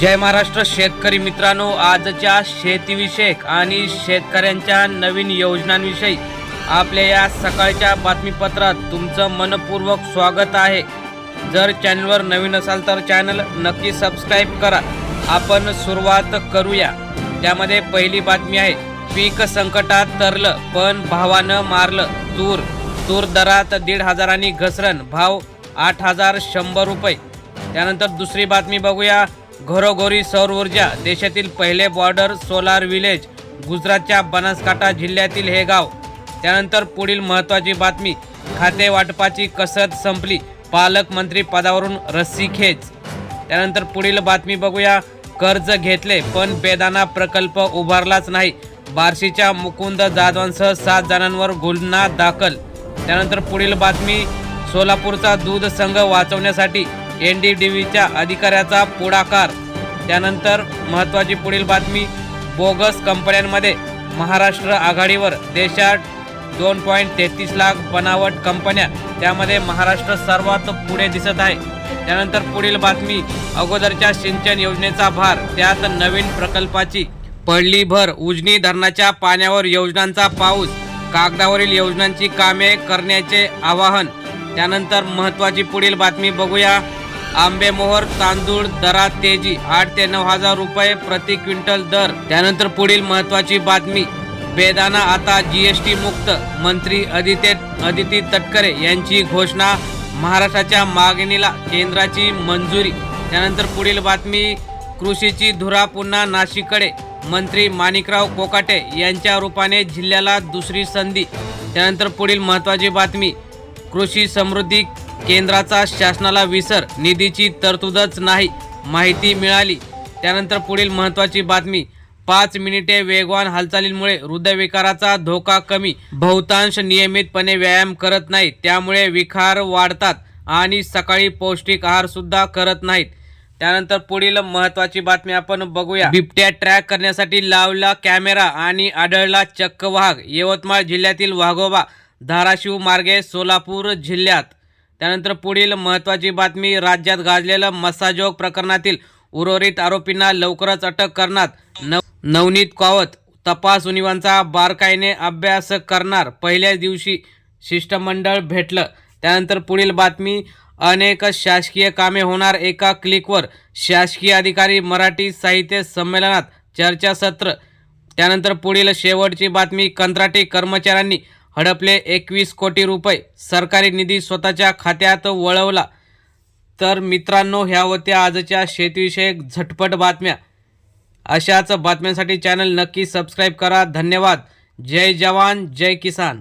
जय महाराष्ट्र शेतकरी मित्रांनो आजच्या शेतीविषयक आणि शेतकऱ्यांच्या नवीन योजनांविषयी आपल्या या सकाळच्या बातमीपत्रात तुमचं मनपूर्वक स्वागत आहे. जर चॅनलवर नवीन असाल तर चॅनल नक्की सबस्क्राईब करा. आपण सुरुवात करूया. त्यामध्ये पहिली बातमी आहे पीक संकटात तरलं पण भावानं मारलं तूर. तूर दरात दीड हजारांनी घसरण भाव आठ हजार शंभर रुपये. त्यानंतर दुसरी बातमी बघूया घरोघरी सौर ऊर्जा देशातील पहिले बॉर्डर सोलार विलेज गुजरातच्या बनासकाठा जिल्ह्यातील हे गाव. त्यानंतर पुढील महत्त्वाची बातमी खाते वाटपाची कसरत संपली पालकमंत्री पदावरून रस्सीखेच त्यानंतर पुढील बातमी बघूया कर्ज घेतले पण बेदाना प्रकल्प उभारलाच नाही. बार्शीच्या मुकुंद जाधवांसह सात जणांवर गुन्हा दाखल. त्यानंतर पुढील बातमी सोलापूरचा दूध संघ वाचवण्यासाठी एन डी डी व्हीच्या अधिकाऱ्याचा पुढाकार. त्यानंतर महत्त्वाची पुढील बातमी बोगस कंपन्यांमध्ये महाराष्ट्र आघाडीवर देशात दोन पॉईंट तेहतीस लाख बनावट कंपन्या त्यामध्ये महाराष्ट्र सर्वात पुढे दिसत आहे. त्यानंतर पुढील बातमी अगोदरच्या सिंचन योजनेचा भार त्यात नवीन प्रकल्पाची पडली भर उजनी धरणाच्या पाण्यावर योजनांचा पाऊस कागदावरील योजनांची कामे करण्याचे आवाहन. त्यानंतर महत्त्वाची पुढील बातमी बघूया. आंबेमोहर तांदूळ दरात तेजी आठ ते नऊ हजार रुपये प्रति क्विंटल दर. त्यानंतर पुढील महत्त्वाची बातमी. बेदाना आता जीएसटी मुक्त मंत्री अदिते अदिती तटकरे यांची घोषणा महाराष्ट्राच्या मागणीला केंद्राची मंजुरी. त्यानंतर पुढील बातमी कृषीची धुरा पुन्हा नाशिककडे. मंत्री माणिकराव कोकाटे यांच्या रूपाने जिल्ह्याला दुसरी संधी. त्यानंतर पुढील महत्त्वाची बातमी कृषी समृद्धी केंद्राचा शासनाला विसर निधीची तरतूदच नाही माहिती मिळाली. त्यानंतर पुढील महत्त्वाची बातमी पाच मिनिटे वेगवान हालचालींमुळे हृदयविकाराचा धोका कमी. बहुतांश नियमितपणे व्यायाम करत नाहीत त्यामुळे विखार वाढतात आणि सकाळी पौष्टिक आहार सुद्धा करत नाहीत. त्यानंतर पुढील महत्वाची बातमी आपण बघूया. बिबट्या ट्रॅक करण्यासाठी लावला कॅमेरा आणि आढळला चक्क वाघ यवतमाळ जिल्ह्यातील वाघोबा धाराशिव मार्गे सोलापूर जिल्ह्यात. त्यानंतर पुढील महत्त्वाची बातमी राज्यात गाजलेलं मसाजोग प्रकरणातील उर्वरित आरोपींना लवकरच अटक करणार नव नवनीत कावत. तपास उनिवांचा बारकाईने अभ्यास करणार. पहिल्याच दिवशी शिष्टमंडळ भेटलं. त्यानंतर पुढील बातमी अनेक शासकीय कामे होणार एका क्लिकवर. शासकीय अधिकारी मराठी साहित्य संमेलनात चर्चासत्र. त्यानंतर पुढील शेवटची बातमी कंत्राटी कर्मचाऱ्यांनी हडपले एकवीस कोटी रुपये. सरकारी निधी स्वतःच्या खात्यात वळवला. तर मित्रांनो ह्या होत्या आजच्या शेतीविषयक झटपट बातम्या. अशाच बातम्यांसाठी चॅनल नक्की सबस्क्राईब करा. धन्यवाद. जय जवान जय किसान.